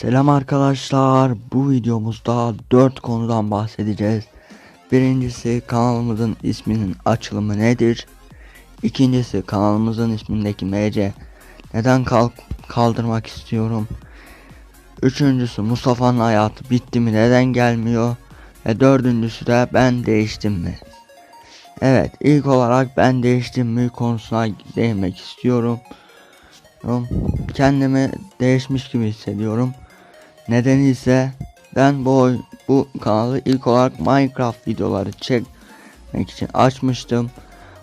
Selam arkadaşlar. Bu videomuzda 4 konudan bahsedeceğiz. Birincisi kanalımızın isminin açılımı nedir? İkincisi kanalımızın ismindeki MC neden kalk kaldırmak istiyorum? Üçüncüsü Mustafa'nın hayatı bitti mi neden gelmiyor? Ve dördüncüsü de ben değiştim mi? Evet ilk olarak ben değiştim mi konusuna değinmek istiyorum. Kendimi değişmiş gibi hissediyorum. Nedeni ise ben bu bu kanalı ilk olarak Minecraft videoları çekmek için açmıştım.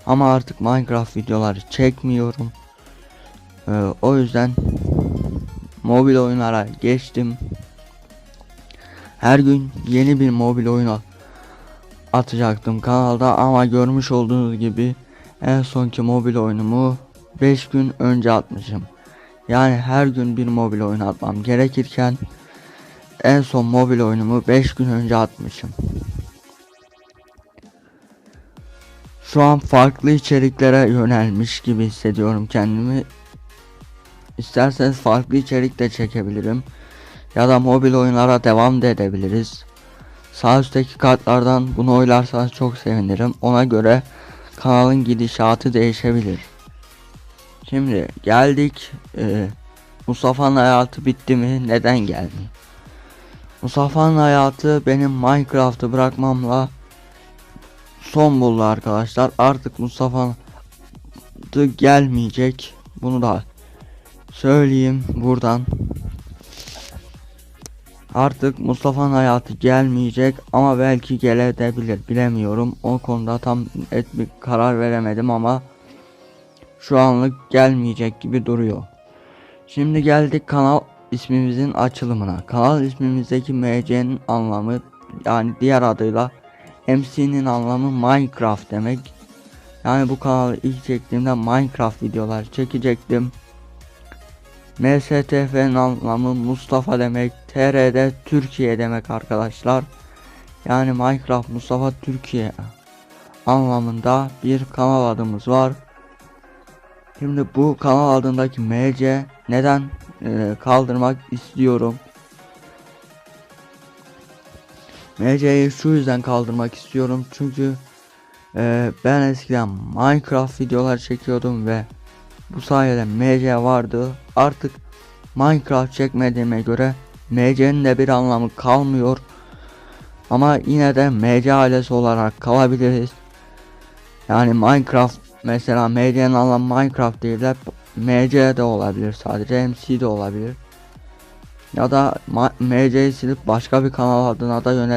Ama artık Minecraft videoları çekmiyorum. Ee, o yüzden mobil oyunlara geçtim. Her gün yeni bir mobil oyuna atacaktım kanalda ama görmüş olduğunuz gibi en sonki mobil oyunumu 5 gün önce atmışım. Yani her gün bir mobil oyun atmam gerekirken en son mobil oyunumu 5 gün önce atmışım. Şu an farklı içeriklere yönelmiş gibi hissediyorum kendimi. İsterseniz farklı içerik de çekebilirim. Ya da mobil oyunlara devam da edebiliriz. Sağ üstteki kartlardan bunu oylarsanız çok sevinirim. Ona göre kanalın gidişatı değişebilir. Şimdi geldik. Ee, Mustafa'nın hayatı bitti mi? Neden gelmiyor? Mustafa'nın hayatı benim Minecraft'ı bırakmamla son buldu arkadaşlar. Artık Mustafa'nın gelmeyecek. Bunu da söyleyeyim buradan. Artık Mustafa'nın hayatı gelmeyecek ama belki gelebilir bilemiyorum. O konuda tam et bir karar veremedim ama şu anlık gelmeyecek gibi duruyor. Şimdi geldik kanal ismimizin açılımına. Kanal ismimizdeki MC'nin anlamı yani diğer adıyla MC'nin anlamı Minecraft demek. Yani bu kanalı ilk çektiğimde Minecraft videolar çekecektim. MSTF'nin anlamı Mustafa demek. TR'de Türkiye demek arkadaşlar. Yani Minecraft Mustafa Türkiye anlamında bir kanal adımız var. Şimdi bu kanal adındaki MC neden e, kaldırmak istiyorum? MC'yi şu yüzden kaldırmak istiyorum çünkü e, ben eskiden Minecraft videolar çekiyordum ve bu sayede MC vardı. Artık Minecraft çekmediğime göre MC'nin de bir anlamı kalmıyor. Ama yine de MC ailesi olarak kalabiliriz. Yani Minecraft mesela MC'nin anlamı Minecraft değil de MC de olabilir sadece MC de olabilir. Ya da MC'yi silip başka bir kanal adına da yönelebilir.